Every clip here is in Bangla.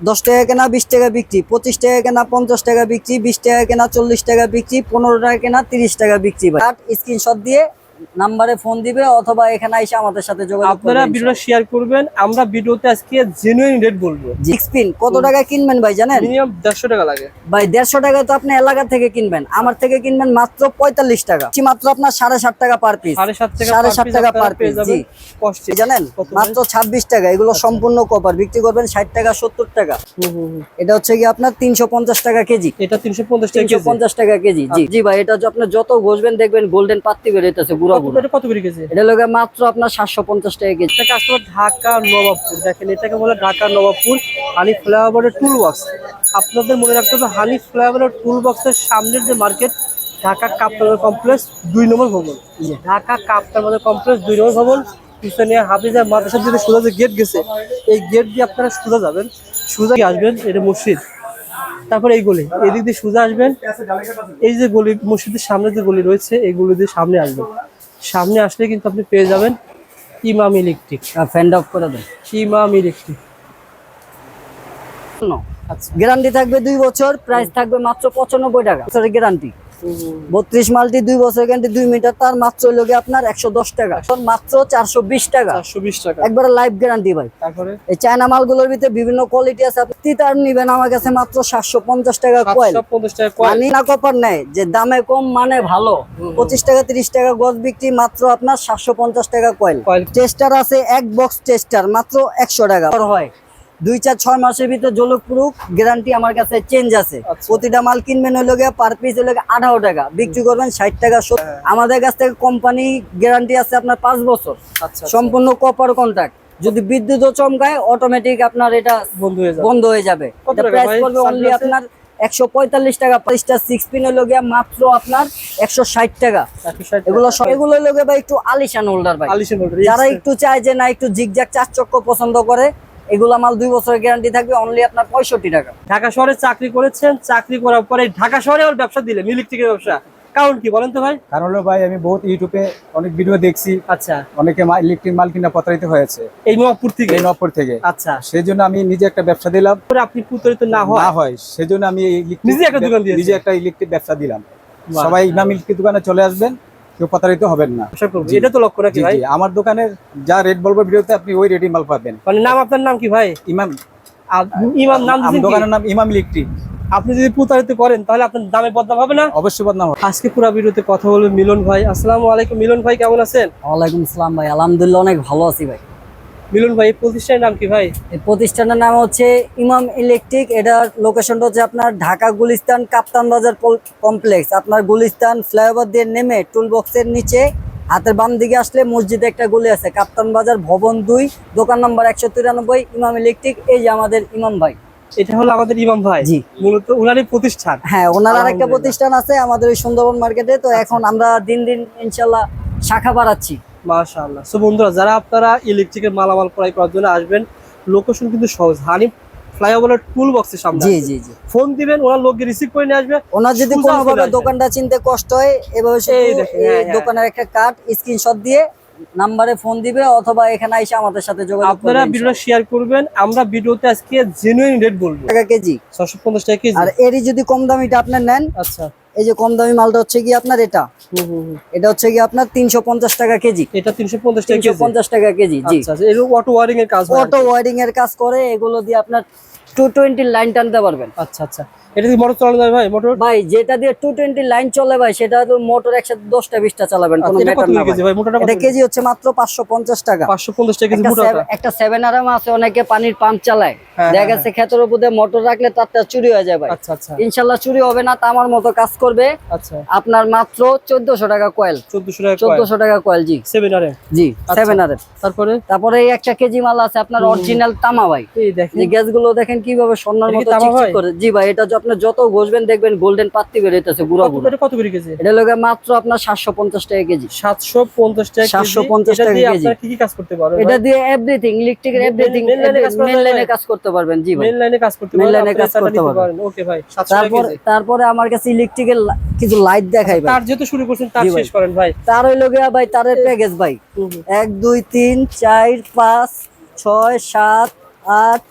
দশ টাকা কেনা, বিশ টাকা বিক্রি। পঁচিশ টাকা কেনা, পঞ্চাশ টাকা বিক্রি, বিশ টাকা কেনা, চল্লিশ টাকা বিক্রি, পনেরো টাকা কেনা, তিরিশ টাকা বিক্রি ভাই। স্ক্রিনশট দিয়ে নাম্বারে ফোন দিবে অথবা এখানে এসে আমাদের সাথে যোগাযোগ আপনারা ভিডিওটা শেয়ার করবেন আমরা ভিডিওতে আজকে জেনুইন রেট বলব। স্পিন কত টাকা কিনবেন ভাই জানেন? মিনিমাম দেড়শো টাকা লাগে। ভাই দেড়শো টাকা তো আপনি এলাকা থেকে কিনবেন আমার থেকে কিনবেন মাত্র পঁয়তাল্লিশ টাকা। কি মাত্র আপনার সাড়ে সাত টাকা পার পিস সাড়ে সাত টাকা সাড়ে per সাত piece টাকা পার পিস জি। কষ্টে জানেন মাত্র ছাব্বিশ টাকা এগুলো সম্পূর্ণ কপার বিক্রি করবেন ষাট টাকা সত্তর টাকা। এটা হচ্ছে কি আপনার তিনশো পঞ্চাশ টাকা কেজি। এটা তিনশো পঞ্চাশ টাকা তিনশো কেজি। পঞ্চাশ টাকা কেজি। জি জি ভাই এটা হচ্ছে আপনার যত ঘষবেন দেখবেন গোল্ডেন পাত্তি বেরোতেছে গুড়া কত- কত করে কেজি? এটা লোকে মাত্র আপনার সাতশো পঞ্চাশ টাকা কেজি। এটাকে আসলে ঢাকা নবাবপুর। দেখেন এটাকে বলে ঢাকা নবাবপুর হানি ফ্লাইওভারের টুল বক্স আপনাদের মনে রাখতে হবে হানি ফ্লাইওভারের টুল বক্সের সামনের যে মার্কেট ঢাকা কাপ্তার কমপ্লেক্স দুই নম্বর ভবন। ঢাকা কাপ্তার কমপ্লেক্স দুই নম্বর ভবন। পিছনে হাফিজা মাদ্রাসার দিকে সোজা যে গেট গেছে এই গেট দিয়ে আপনারা সোজা যাবেন। সোজা আসবেন এটা মসজিদ। তারপর এই গলি। এদিক দিয়ে সোজা আসবেন। এই যে গলি মসজিদের সামনে যে গলি রয়েছে এই গলি দিয়ে সামনে আসবেন। সামনে আসলে কিন্তু আপনি পেয়ে যাবেন ইমাম ইলেকট্রিক। ফ্যান্ড অফ করে দেন। ইমাম ইলেকট্রিক। আচ্ছা গ্যারান্টি থাকবে দুই বছর প্রাইস থাকবে মাত্র পঁচানব্বই টাকা। গ্যারান্টি বত্রিশ মাল্টি দুই বছর গ্যারান্টি দুই মিটার তার মাত্র লোকে আপনার একশো দশ টাকা। এখন মাত্র চারশো বিশ টাকা। টাকা। একবারে লাইফ গ্যারান্টি ভাই। তারপরে? এই চায়না মালগুলোর ভিতরে বিভিন্ন কোয়ালিটি আছে। আপনি তিতার নিবেন আমার কাছে মাত্র সাতশো পঞ্চাশ টাকা কয়েল টাকা না কপার নেয় যে দামে কম মানে ভালো। পঁচিশ টাকা তিরিশ টাকা গজ বিক্রি মাত্র আপনার সাতশো পঞ্চাশ টাকা কয়েল কয়েল টেস্টার আছে এক বক্স টেস্টার মাত্র একশো টাকা। হয়। দুই চার ছয় মাসের ভিতরে জলক প্রুফ গ্যারান্টি আমার কাছে চেঞ্জ আছে। আচ্ছা। প্রতিটা মাল কিনবেন হলো গিয়ে পার পিস হলো আঠারো টাকা বিক্রি করবেন ষাট টাকা হ্যাঁ। আমাদের কাছ থেকে কোম্পানি গ্যারান্টি আছে আপনার পাঁচ বছর। আচ্ছা সম্পূর্ণ কপার কন্ট্রাক্ট যদি বিদ্যুৎও চমকায় অটোমেটিক আপনার এটা বন্ধ হয়ে যাবে। প্রাইস? পড়বে অনলি আপনার একশো পঁয়তাল্লিশ টাকা পাঁচটা সিক্স পিন হলো গিয়ে মাত্র আপনার একশো ষাট টাকা। এগুলো এগুলো হলো গিয়ে ভাই একটু আলিশান হোল্ডার ভাই। যারা একটু চায় যে না একটু জিগজাগ চার চক্র পছন্দ করে এগুলো মাল দুই বছরের গ্যারান্টি থাকবে অনলি আপনার পঁয়ষট্টি টাকা। ঢাকা শহরে চাকরি করেছেন চাকরি করার পরে ঢাকা শহরে আবার ব্যবসা দিলেন ইলেকট্রিকের ব্যবসা। কারণ কি বলেন তো ভাই? কারণ হলো ভাই আমি বহুত ইউটিউবে অনেক ভিডিও দেখছি। আচ্ছা। অনেকে ইলেকট্রিক মাল কিনা প্রতারিত হয়েছে। এই নবাবপুর থেকে? এই নবপুর থেকে। আচ্ছা। সেই জন্য আমি নিজে একটা ব্যবসা দিলাম। পরে আপনি প্রতারিত না হয় না হয় সেজন্য আমি এই নিজে একটা দোকান দিয়েছেন? নিজে একটা ইলেকট্রিক ব্যবসা দিলাম। সবাই ইমাম ইলেকট্রিক দোকানে চলে আসবেন। কেউ প্রতারিত হবেন না। এটা তো লক্ষ্য রাখি ভাই। আমার দোকানের যা রেট বলব ভিডিওতে আপনি ওই রেটই মাল পাবেন। মানে নাম আপনার নাম কি ভাই? ইমাম ইমাম নাম দোকানের নাম ইমাম ইলেকট্রিক। আপনি যদি প্রতারিত করেন তাহলে আপনার দামে বদনাম হবে না? অবশ্যই বদনাম হবে। আজকে পুরো ভিডিওতে কথা বলব মিলন ভাই। আসসালামু আলাইকুম মিলন ভাই কেমন আছেন? ওয়ালাইকুম আসসালাম ভাই। আলহামদুলিল্লাহ অনেক ভালো আছি ভাই। মিলন ভাই প্রতিষ্ঠানের নাম কি ভাই? প্রতিষ্ঠানের নাম হচ্ছে ইমাম ইলেকট্রিক। এটার লোকেশনটা হচ্ছে আপনার ঢাকা গুলিস্তান কাপ্তান বাজার কমপ্লেক্স আপনার গুলিস্তান ফ্লাইওভার দিয়ে নেমে টুল বক্সের নিচে হাতের বাম দিকে আসলে মসজিদে একটা গলি আছে কাপ্তান বাজার ভবন দুই দোকান নম্বর একশো তিরানব্বই ইমাম ইলেকট্রিক। এই যে আমাদের ইমাম ভাই। এটা হলো আমাদের ইমাম ভাই জি। মূলত উনারই প্রতিষ্ঠান। হ্যাঁ ওনার আরেকটা। প্রতিষ্ঠান আছে আমাদের ওই সুন্দরবন মার্কেটে তো এখন আমরা দিন দিন ইনশাল্লাহ শাখা বাড়াচ্ছি। মাশাআল্লাহ। সো বন্ধুরা যারা আপনারা ইলেকট্রিকের মালামাল ক্রয় করার জন্য আসবেন লোকেশন কিন্তু সহজ। হানি ফ্লাইওভারের টুল বক্সের সামনে জি জি জি। ফোন দিবেন ওনার লোককে রিসিভ করে নিয়ে আসবে। ওনার যদি কোনোভাবে দোকানটা চিনতে কষ্ট হয় এভাবে এই হ্যাঁ, হ্যাঁ। দোকানের একটা কার্ড স্ক্রিনশট দিয়ে নাম্বারে ফোন দিবে অথবা এখানে এসে আমাদের সাথে যোগাযোগ আপনারা ভিডিওটা শেয়ার করবেন। আমরা ভিডিওতে আজকে জেনুইন রেট বলব। টাকা কেজি? ছশো পঞ্চাশ টাকা কেজি। আর এরই যদি কম দামিটা আপনার নেন আচ্ছা। এই যে কম দামি মালটা হচ্ছে কি আপনার এটা। এটা হচ্ছে কি আপনার তিনশো পঞ্চাশ টাকা কেজি। এটা তিনশো পঞ্চাশ টাকা তিনশো কেজি পঞ্চাশ টাকা কেজি জি। আচ্ছা আচ্ছা। অটো ওয়ারিং এর কাজ অটো ওয়ারিং এর কাজ করে এগুলো দিয়ে আপনার টু টোয়েন্টি লাইন টানতে পারবেন। আচ্ছা আচ্ছা। এটা কি মোটর চালানো যায় ভাই? মোটর ভাই যেটা দিয়ে টু টোয়েন্টি লাইন চলে ভাই সেটা তো মোটর একসাথে দশটা বিশটা চালাবেন কোনো আচ্ছা, এটা কত ম্যাটার না ভাই। ভাই? মোটরটা এটা কেজি হচ্ছে মাত্র পাঁচশো পঞ্চাশ টাকা। পাঁচশো পঞ্চাশ টাকা একটা সেভেন আরাম আছে অনেকে পানির পাম্প চালায়। হ্যাঁ, দেখা হ্যাঁ, গেছে ক্ষেতের উপরে মোটর রাখলে তারটা চুরি হয়ে যায় ভাই। আচ্ছা আচ্ছা। ইনশাল্লাহ চুরি হবে না তা আমার মতো কাজ করবে। আচ্ছা। আপনার মাত্র চোদ্দশো টাকা কয়েল চোদ্দশো টাকা চোদ্দশো টাকা কয়েল জি। সেভেন আর জি আচ্ছা। সেভেন আর তারপরে? তারপরে এই একটা কেজি মাল আছে আপনার অরিজিনাল তামা ভাই। এই দেখেন। যে গ্যাসগুলো দেখেন কীভাবে স্বর্ণের মতো চিকচিক করে জি ভাই এটা যে আপনি যত ঘষবেন দেখবেন গোল্ডেন পাত্তি বেরোতেছে গুঁড়া কত গুঁড়ো এটা কত করে কেজি? এটা লোকে মাত্র আপনার সাতশো পঞ্চাশ টাকা কেজি। সাতশো পঞ্চাশ টাকা কেজি। 750 টাকা কেজি। আপনারা কি কি কাজ করতে পারবেন এটা দিয়ে এভরিথিং ইলেকট্রিক এভরিথিং মেন লাইনে কাজ করতে পারবেন জি ভাই। মেন লাইনে কাজ করতে পারবেন এ আপনারা কাজ করতে পারবেন। ওকে ভাই সাতশো টাকা তারপর কেজি। তারপরে আমার কাছে ইলেকট্রিকের কিছু লাইট দেখাই ভাই। তার যেহেতু শুরু করছেন তার শেষ করেন ভাই। তার হইল গিয়া ভাই তারের প্যাকেজ ভাই। এক দুই তিন চার পাঁচ ছয় সাত আট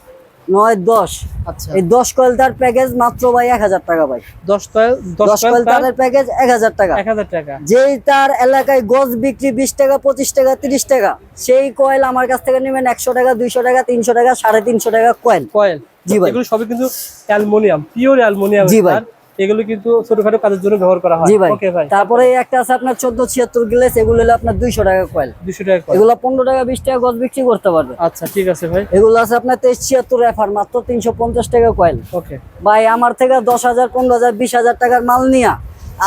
নয় দশ। আচ্ছা। এই দশ কয়েল তার প্যাকেজ মাত্র ভাই এক হাজার টাকা ভাই। দশ কয়েল দশ তারের প্যাকেজ এক হাজার টাকা। এক হাজার টাকা। যেই তার এলাকায় গজ বিক্রি বিশ টাকা পঁচিশ টাকা তিরিশ টাকা সেই কয়েল আমার কাছ থেকে নেবেন একশো টাকা দুইশো টাকা তিনশো টাকা সাড়ে তিনশো টাকা কয়েল কয়েল জি ভাই। সবই কিন্তু অ্যালুমিনিয়াম পিওর অ্যালুমিনিয়াম জি ভাই। এগুলো কিন্তু ছোটখাটো কাজের জন্য ব্যবহার করা হয়। জি ভাই। ওকে ভাই। তারপরে একটা আছে আপনার চোদ্দ ছিয়াত্তর গ্লাস এগুলো হলো আপনার দুইশো টাকা কয়েল দুশো টাকা কয়েল এগুলো পনেরো টাকা বিশ টাকা গজ বিক্রি করতে পারবে। আচ্ছা ঠিক আছে ভাই। এগুলো আছে আপনার তেইশ ছিয়াত্তর এফার মাত্র তিনশো পঞ্চাশ টাকা কয়েল ওকে ভাই আমার থেকে দশ হাজার পনেরো হাজার বিশ হাজার টাকার মাল নিয়া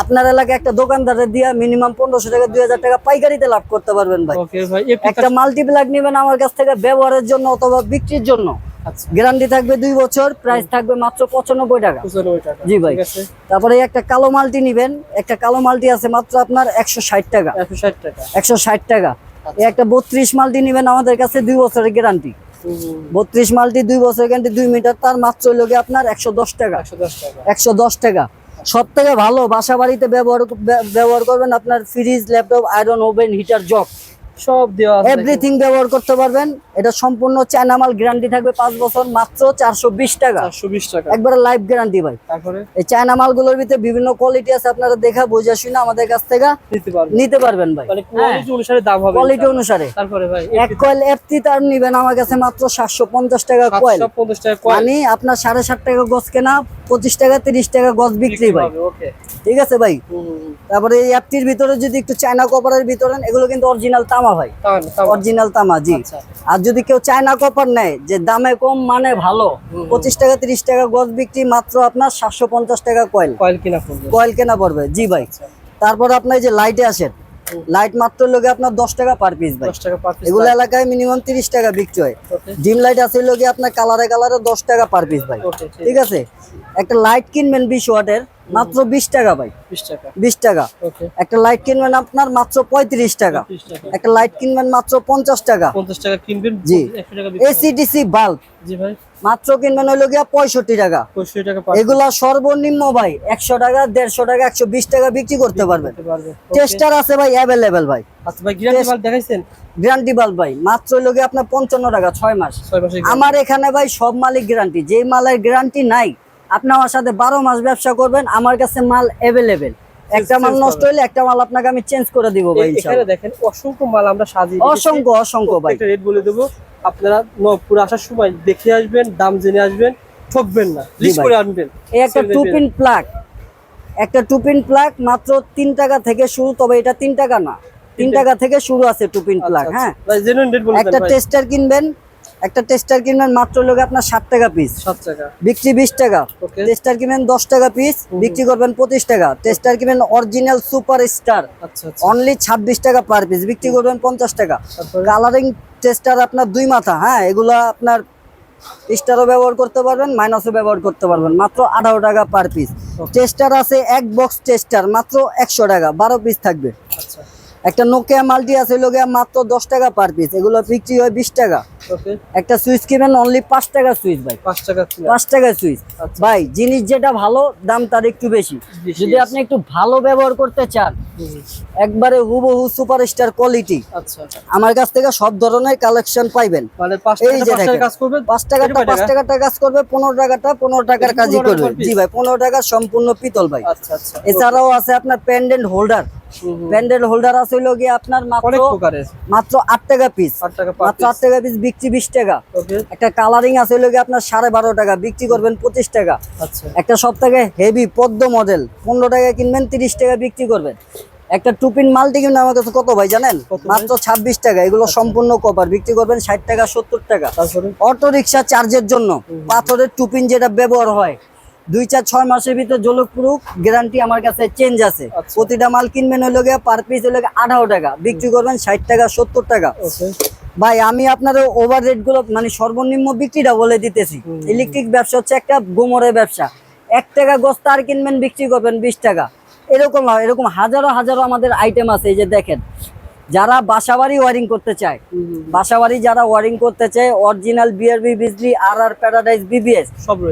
আপনার এলাকায় একটা দোকানদারে দিয়া মিনিমাম পনেরোশো টাকা দুই হাজার টাকা পাইকারিতে লাভ করতে পারবেন ভাই। ভাই। একটা মাল্টিপ্লাগ নেবেন আমার কাছ থেকে ব্যবহারের জন্য অথবা বিক্রির জন্য। গ্যারান্টি থাকবে দুই বছর প্রাইস থাকবে মাত্র পঁচানব্বই টাকা। জি ভাই। তারপরে একটা কালো মালটি নিবেন একটা কালো মালটি আছে মাত্র আপনার একশো ষাট টাকা। একশো ষাট টাকা। একশো ষাট টাকা। এই একটা বত্রিশ মালটি নিবেন আমাদের কাছে দুই বছরের গ্যারান্টি। বত্রিশ মালটি দুই বছরের গ্যারান্টি দুই মিটার তার মাত্র লোকে আপনার একশো দশ টাকা। একশো দশ টাকা। একশো দশ টাকা। সব থেকে ভালো বাসা বাড়িতে ব্যবহার ব্যবহার করবেন আপনার fridge laptop iron oven heater jug. সব দেওয়া আছে এভরিথিং ব্যবহার করতে পারবেন। এটা সম্পূর্ণ চায়না মাল গ্যারান্টি থাকবে পাঁচ বছর মাত্র চারশো বিশ টাকা। চারশো বিশ টাকা। একবারে লাইফ গ্যারান্টি ভাই। তারপরে? এই চায়না মালগুলোর ভিতরে বিভিন্ন কোয়ালিটি আছে আপনারা দেখা বোঝা শুনে আমাদের কাছ থেকে নিতে পারবে নিতে পারবেন ভাই। মানে কোয়ালিটি অনুসারে দাম হবে। কোয়ালিটি অনুসারে। তারপরে ভাই এক কয়েল এফটি তার নিবেন আমার কাছে মাত্র সাতশো পঞ্চাশ টাকা কয়েল সাতশো পঞ্চাশ টাকা কয়েল মানে আপনার সাড়ে ষাট টাকা গজ কেনা পঁচিশ টাকা তিরিশ টাকা গজ বিক্রি ভাই। ওকে ঠিক আছে ভাই? তারপরে এই অ্যাপটির ভিতরে যদি একটু চায়না কপারের ভিতরে এগুলো কিন্তু অরিজিনাল তামা ভাই। অরিজিনাল তামা। জি। আচ্ছা। আর যদি কেউ চায়না কপার নেয় যে দামে কম মানে ভালো পঁচিশ টাকা তিরিশ টাকা গজ বিক্রি মাত্র আপনার সাতশো পঞ্চাশ টাকা কয়েল কয়েল কিনা কয়েল কেনা পড়বে জি ভাই। তারপর আপনার যে লাইটে আসেন লাইট মাত্র লোকে আপনার দশ টাকা পার পিস ভাই। এগুলো এলাকায় মিনিমাম তিরিশ টাকা বিক্রি হয়। ডিম লাইট আছে লোকে আপনার কালারে কালারে দশ টাকা পার পিস ভাই। ঠিক আছে। একটা লাইট কিনবেন বিশ ওয়াটের মাত্র বিশ টাকা ভাই। বিশ টাকা। একটা লাইট কিনবেন আপনার মাত্র পঁয়ত্রিশ টাকা। একটা লাইট কিনবেন মাত্র পঞ্চাশ টাকা। পঞ্চাশ টাকা কিনবেন জি। এসিডিসি বাল্ব মাত্র কিনবেন হইল গিয়া পঁয়ষট্টি টাকা। এগুলা সর্বনিম্ন ভাই একশো টাকা দেড়শো টাকা একশো বিশ টাকা বিক্রি করতে পারবেন. টেস্টার আছে ভাই অ্যাভেলেবেল ভাই। আচ্ছা গ্যারান্টি গ্যারান্টি বাল্ব ভাই মাত্র হইল গিয়া আপনার পঞ্চান্ন টাকা ছয় মাস। আমার এখানে ভাই সব মালিক গ্যারান্টি যে মালের গ্যারান্টি নাই আপনি আমার সাথে বারো মাস ব্যবসা করবেন আমার কাছে মাল অ্যাভেলেবেল একটা মাল নষ্ট হইলে একটা মাল আপনাকে আমি চেঞ্জ করে দিব ভাই ইনশাআল্লাহ। দেখেন অসংখ্য মাল আমরা সাজিয়ে অসংখ্য অসংখ্য ভাই। একটা রেট বলে দেবো আপনারা নবপুর আসার সময় দেখে আসবেন দাম জেনে আসবেন ঠকবেন না লিস্ট। করে আনবেন। এই একটা Sale টু পিন প্লাগ একটা টু পিন প্লাগ মাত্র তিন টাকা থেকে শুরু তবে এটা তিন টাকা না তিন টাকা থেকে শুরু আছে টু পিন প্লাগ আচ্ছা, হ্যাঁ? আচ্ছা। বলে একটা টেস্টার কিনবেন একটা টেস্টার কিনবেন মাত্র লোক আপনার ষাট টাকা পিস টাকা। বিক্রি বিশ টাকা। টেস্টার কিনবেন দশ টাকা পিস বিক্রি করবেন পঁচিশ টাকা। টেস্টার কিনবেন অরিজিনাল সুপার স্টার অনলি ছাব্বিশ টাকা পার পিস বিক্রি করবেন পঞ্চাশ টাকা। কালারিং টেস্টার আপনার দুই মাথা হ্যাঁ এগুলো আপনার স্টারও ব্যবহার করতে পারবেন মাইনাসও ব্যবহার করতে পারবেন। মাত্র আঠারো টাকা পার পিস টেস্টার আছে এক বক্স টেস্টার মাত্র একশো টাকা বারো পিস থাকবে। আচ্ছা। একটা নোকিয়া মাল্টি আছে লোকে মাত্র দশ টাকা পার পিস এগুলো বিক্রি হয় বিশ টাকা। একটা সুইচ কিনবেন অনলি পাঁচ টাকা সুইচ ভাই। পাঁচ টাকা পাঁচ টাকা সুইচ। আচ্ছা। ভাই জিনিস যেটা ভালো দাম তার একটু বেশি। যদি আপনি একটু ভালো ব্যবহার করতে চান একবারে হুবহু সুপারস্টার কোয়ালিটি আচ্ছা আমার কাছ থেকে সব ধরনের কালেকশন পাইবেন। মানে পাঁচ এই যে টাকাটা পাঁচ টাকাটা কাজ করবে পনেরো টাকাটা পনেরো টাকার কাজই করবে। জি ভাই পনেরো টাকা সম্পূর্ণ পিতল ভাই। আচ্ছা আচ্ছা। এছাড়াও আছে আপনার প্যান্ডেন্ট হোল্ডার। প্যান্ডেন্ট হোল্ডার আছে হইল গিয়ে আপনার মাত্র মাত্র আট টাকা পিস আট টাকা পার মাত্র আট টাকা পিস বিক্রি বিশ টাকা একটা কালারিং আছে গিয়ে আপনার সাড়ে বারো টাকা বিক্রি করবেন পঁচিশ টাকা। আচ্ছা। একটা সব থেকে হেভি পদ্ম মডেল পনেরো টাকা কিনবেন তিরিশ টাকা বিক্রি করবেন। একটা টুপিন মালটি কিনবেন আমার কাছে কত ভাই জানেন? মাত্র ছাব্বিশ টাকা এগুলো সম্পূর্ণ কপার বিক্রি করবেন ষাট টাকা সত্তর টাকা। অটো রিক্সা চার্জের জন্য পাথরের টুপিন যেটা ব্যবহার হয় দুই চার ছয় মাসের ভিতরে জলপ্রুফ গ্যারান্টি আমার কাছে চেঞ্জ আছে। আচ্ছা। প্রতিটা মাল কিনবেন হলো গিয়ে পার পিস হলো আঠারো টাকা বিক্রি করবেন ষাট টাকা সত্তর টাকা। ওকে ভাই আমি আপনার ওভার রেটগুলো মানে সর্বনিম্ন বিক্রিটা বলে দিতেছি। ইলেকট্রিক ব্যবসা হচ্ছে একটা গোমরের ব্যবসা। এক টাকা গোস্ত তার কিনবেন বিক্রি করবেন বিশ টাকা। এরকম না এরকম হাজারো হাজারো আমাদের আইটেম আছে এই যে দেখেন। যারা বাসাবাড়ি ওয়ারিং করতে চায় বাসাবাড়ি যারা ওয়ারিং করতে চায় original BRB Bijli R R paradise BBS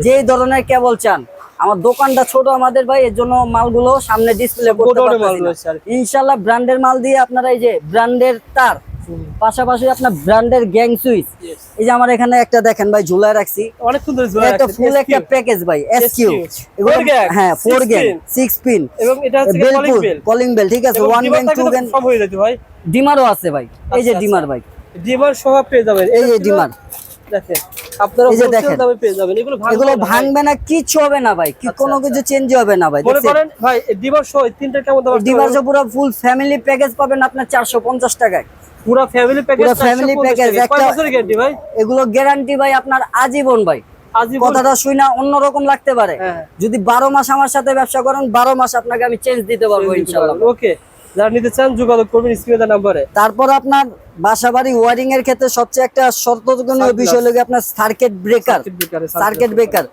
যে ধরনের কেবল চান আমার দোকানটা ছোট আমাদের ভাই এর জন্য মালগুলো সামনে ডিসপ্লে করতে ইনশাল্লাহ ব্র্যান্ডের মাল দিয়ে আপনারা এই যে ব্র্যান্ডের তার পাশাপাশি আপনার ব্র্যান্ডের গ্যাং সুইচ। এই যে আমার এখানে একটা দেখেন ভাই ঝুলায় রাখছি। অনেক সুন্দর একটা ফুল একটা প্যাকেজ ভাই এসকিউ হ্যাঁ ফোর গ্যাং। সিক্স পিন এবং এটা কলিং বেল কলিং বেল ঠিক আছে ওয়ান গ্যাং টু গ্যাং সব হয়ে যেত ভাই। ডিমারও আছে ভাই এই যে আচ্ছা, ডিমার ভাই। ডিমার সহ পেয়ে যাবেন। এই যে ডিমার। দেখেন আপনারা পেয়ে যাবেন। এগুলো ভাঙবে এগুলো না ভাই। ভাঙবে না কিচ্ছু হবে না ভাই কি কোনো আচ্ছা। কিছু চেঞ্জ হবে না ভাই ভাই ডিমার সহ এই তিনটা কেমন দাম আসতে পুরো? ফুল ফ্যামিলি প্যাকেজ পাবেন আপনার চারশো পঞ্চাশ টাকায়। পুরো ফ্যামিলি প্যাকেজ পুরো package, কয় একটা- বছরের গ্যারান্টি ভাই? এগুলো গ্যারান্টি ভাই আপনার আজীবন ভাই। কথাটা শুই না অন্যরকম লাগতে পারে। হ্যাঁ। যদি বারো মাস আমার সাথে ব্যবসা করেন বারো মাস আপনাকে আমি চেঞ্জ দিতে পারব ইনশাল্লাহ ওকে যারা নিতে চান যোগাযোগ করবেন স্ক্রিনে নাম্বারে। তারপর আপনার বাসা বাড়ি ওয়ারিং এর ক্ষেত্রে সবচেয়ে একটা শর্তজনীয় বিষয় হলো আপনার সার্কিট ব্রেকার সার্কিট ব্রেকার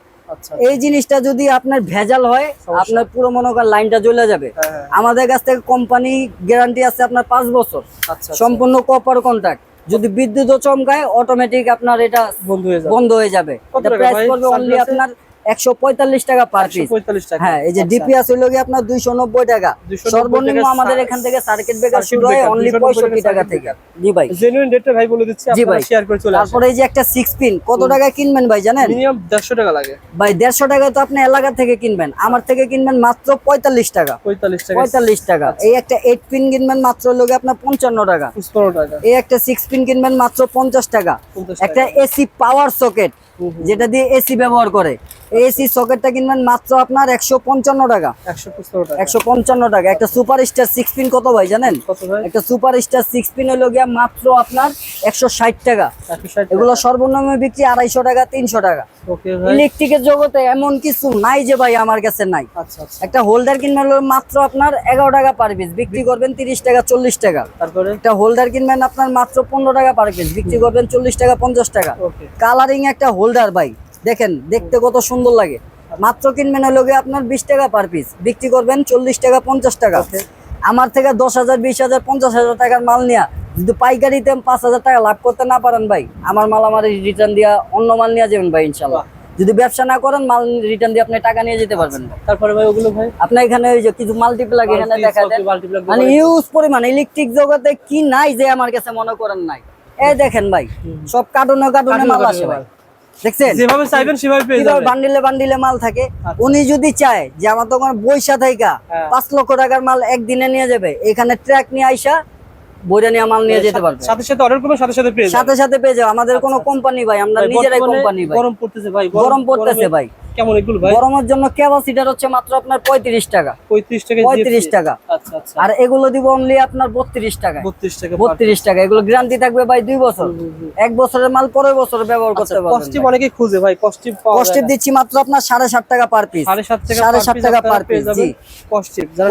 এই জিনিসটা যদি আপনার ভেজাল হয় আপনার পুরো মনে করেন লাইনটা জ্বলে যাবে। হ্যাঁ, হ্যাঁ। আমাদের কাছ থেকে কোম্পানি গ্যারান্টি আছে আপনার পাঁচ বছর। আচ্ছা সম্পূর্ণ কপার কন্ট্রাক্ট যদি বিদ্যুৎ চমকায় অটোমেটিক আপনার এটা বন্ধ হয়ে যাবে। বন্ধ হয়ে যাবে। প্রাইস পড়বে অনলি আপনার একশো পঁয়তাল্লিশ টাকা পার পিস 145 টাকা। হ্যাঁ এই যে আচ্ছা। ডিপিএস হইল গিয়ে আপনার দুইশো নব্বই টাকা। সর্বনিম্ন আমাদের এখান থেকে সার্কিট ব্রেকার শুরু হয় অনলি পঁয়ষট্টি টাকা টাকা থেকে। জি ভাই। জেনুইন রেটটা ভাই বলে দিচ্ছি জি ভাই। শেয়ার করে চলে তারপরে এই যে একটা সিক্স পিন কত টাকায় কিনবেন ভাই জানেন? মিনিমাম 150 টাকা লাগে। ভাই দেড়শো টাকায় তো আপনি এলাকা থেকে কিনবেন। আমার থেকে কিনবেন মাত্র পঁয়তাল্লিশ টাকা। 45 টাকা। পঁয়তাল্লিশ টাকা। এই একটা এইট পিন কিনবেন মাত্র লোকে আপনার পঞ্চান্ন টাকা। টাকা। এই একটা সিক্স পিন কিনবেন মাত্র পঞ্চাশ টাকা। একটা এসি পাওয়ার সকেট যেটা দিয়ে এসি ব্যবহার করে। এসি সকেটটা কিনবেন মাত্র আপনার একশো পঞ্চান্ন টাকা। একশো পঞ্চান্ন টাকা। একটা সুপার স্টার সিক্স পিন কত ভাই জানেন? একটা সুপার স্টার সিক্স পিন হলো গিয়া মাত্র আপনার একশো ষাট টাকা। এগুলো সর্বনিম্ন বিক্রি আড়াইশো টাকা তিনশো টাকা। ইলেকট্রিকের জগতে এমন কিছু নাই যে ভাই আমার কাছে নাই। আচ্ছা আচ্ছা। একটা হোল্ডার কিনবেন হলো মাত্র আপনার এগারো টাকা পার পিস বিক্রি করবেন তিরিশ টাকা চল্লিশ টাকা। তারপরে? একটা হোল্ডার কিনবেন আপনার মাত্র পনেরো টাকা পার পিস বিক্রি করবেন চল্লিশ টাকা পঞ্চাশ টাকা। কালারিং একটা হোল্ডার ভাই। দেখেন দেখতে কত সুন্দর লাগে। মাত্র কিনবেন হলো গিয়ে আপনার বিশ টাকা পার পিস বিক্রি করবেন চল্লিশ টাকা পঞ্চাশ টাকা। আমার থেকে দশ হাজার বিশ হাজার পঞ্চাশ হাজার টাকার মাল নিয়া যদি পাইকারিতে পাঁচ হাজার টাকা লাভ করতে না পারেন ভাই আমার মাল আমার রিটার্ন দিয়া অন্য মাল নিয়ে যাবেন ভাই ইনশাল্লাহ যদি ব্যবসা না করেন মাল রিটার্ন দিয়ে আপনি টাকা নিয়ে যেতে পারবেন তারপরে ভাই ওগুলো ভাই? আপনার এখানে ওই যে কিছু মাল্টিপ্লাগ এখানে দেখা multiplag মানে ইউজ পরিমাণ ইলেকট্রিক জগতে কি নাই যে আমার কাছে মনে করেন নাই। এই দেখেন ভাই সব কার্টুনে কার্টুনে মাল আসে ভাই। দেখছেন? যেভাবে চাইবেন সেভাবে পেয়ে যাবেন। বান্ডিলে বান্ডিলে মাল থাকে? উনি যদি চায় যে আমার দোকান বৈশা থাইকা হ্যাঁ। পাঁচ লক্ষ টাকার মাল একদিনে নিয়ে যাবে এখানে ট্র্যাক নিয়ে আইসা বইটা নিয়ে মাল নিয়ে যেতে পারবে। সাথে সাথে অর্ডার করবে সাথে সাথে পেয়ে সাথে সাথে পেয়ে যাবে। আমাদের কোনো কোম্পানি ভাই আমরা নিজেরাই কোম্পানি ভাই। গরম পড়তেছে ভাই গরম পড়তেছে ভাই। কেমন এগুলো ভাই? গরমের জন্য ক্যাপাসিটার হচ্ছে মাত্র আপনার পঁয়ত্রিশ টাকা। 35 টাকা পঁয়ত্রিশ GFC টাকা। আচ্ছা আচ্ছা। আর এগুলো দিব অনলি আপনার বত্রিশ টাকা 32 টাকা বত্রিশ টাকা। এগুলো গ্যারান্টি থাকবে ভাই দুই বছর। এক বছরের মাল পরের বছর ব্যবহার করতে পারবেন অনেকেই খুঁজে ভাই কস্টিপ কস্টিপ দিচ্ছি মাত্র আপনার সাড়ে সাত টাকা পার পিস সাড়ে সাত টাকা পার পিস জি। কস্টিপ যারা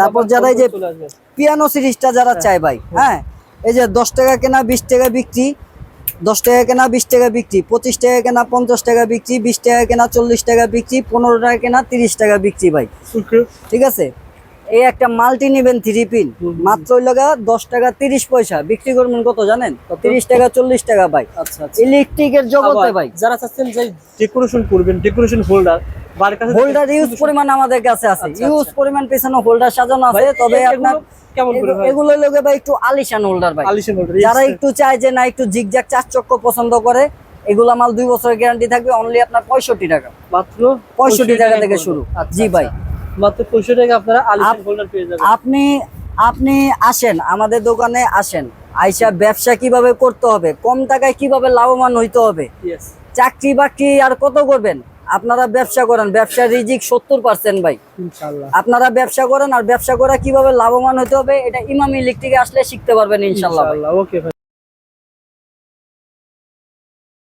তারপর যারা এই যে পিয়ানো সিরিজটা যারা চায় ভাই হ্যাঁ এই যে দশ টাকা কেনা বিশ টাকা বিক্রি দশ টাকা কেনা বিশ টাকা বিক্রি। পঁচিশ টাকা কেনা পঞ্চাশ টাকা বিক্রি বিশ টাকা কেনা চল্লিশ টাকা বিক্রি পনেরো টাকা কেনা তিরিশ টাকা বিক্রি ভাই। ঠিক আছে? এই একটা মাল্টি নিবেন থ্রি পিন মাত্র লাগা দশ টাকা তিরিশ পয়সা। বিক্রি করবেন কত জানেন? তিরিশ টাকা চল্লিশ টাকা ভাই। আচ্ছা আচ্ছা। ইলেকট্রিকের জগতে ভাই। যারা চাচ্ছেন যে ডেকোরেশন করবেন ডেকোরেশন হোল্ডার হোল্ডার ইউজ পরিমাণ আমাদের কাছে আছে। আচ্ছা, ইউজ পরিমাণ পেছনে হোল্ডার সাজানো আছে। তবে আপনার কেমন করে এগুলো লোকে ভাই একটু আলিশান হোল্ডার ভাই। আলিশান হোল্ডার যারা একটু চায় যে না একটু জিগজ্যাগ চারচক্য পছন্দ করে এগুলা মাল দুই বছরের গ্যারান্টি থাকবে অনলি আপনার পঁয়ষট্টি টাকা। মাত্র পঁয়ষট্টি টাকা থেকে শুরু। আচ্ছা, জি আচ্ছা। ভাই। মাত্র পঁয়ষট্টি টাকা আপনারা আলিশান হোল্ডার পেয়ে যাবেন। আপনি আপনি আসেন আমাদের দোকানে আসেন। আইসা ব্যবসা কীভাবে করতে হবে কম টাকায় কীভাবে লাভবান হইতে হবে? চাকরি বাকরি আর কত করবেন? আপনারা ব্যবসা করেন ব্যবসার রিজিক সত্তর পার্সেন্ট ভাই। আপনারা ব্যবসা করেন আর ব্যবসা করা কীভাবে লাভবান হতে হবে এটা ইমাম ইলেকট্রিকে আসলে শিখতে পারবেন ইনশাল্লাহ ওকে